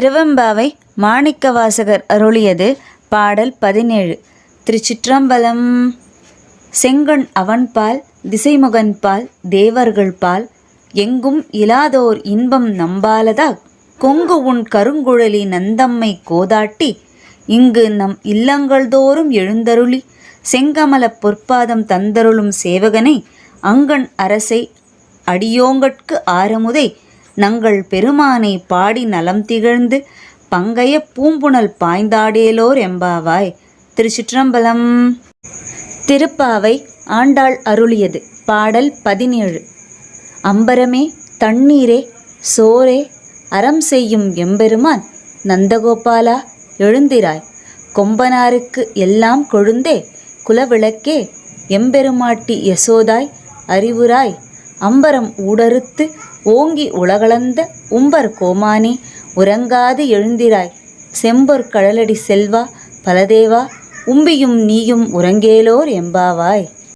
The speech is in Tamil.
திருவெம்பாவை மாணிக்கவாசகர் அருளியது பாடல் பதினேழு. திருச்சிற்றம்பலம். செங்கண் அவன்பால் திசைமுகன்பால் தேவர்கள் பால் எங்கும் இலாதோர் இன்பம் நம்பாலதா? கொங்கு உன் கருங்குழலி நந்தம்மை கோதாட்டி இங்கு நம் இல்லங்கள் தோறும் எழுந்தருளி செங்கமலப் பொற்பாதம் தந்தருளும் சேவகனை அங்கன் அரசை அடியோங்கட்கு ஆரமுதை நங்கள் பெருமானை பாடி நலம் திகழ்ந்து பங்கைய பூம்புணல் பாய்ந்தாடேலோர் எம்பாவாய். திருச்சிற்றம்பலம். திருப்பாவை ஆண்டாள் அருளியது. பாடல் பதினேழு. அம்பரமே தண்ணீரே சோரே அறம் செய்யும் எம்பெருமான் நந்தகோபாலா எழுந்திராய். கொம்பனாருக்கு எல்லாம் கொழுந்தே குலவிளக்கே எம்பெருமாட்டி யசோதாய் அறிவுராய். அம்பரம் ஊடறுத்து ஓங்கி உலகளந்த உம்பர் கோமானே உறங்காது எழுந்திராய். செம்பொற் கடலடி செல்வா பலதேவா உம்பியும் நீயும் உறங்கேலோர் எம்பாவாய்.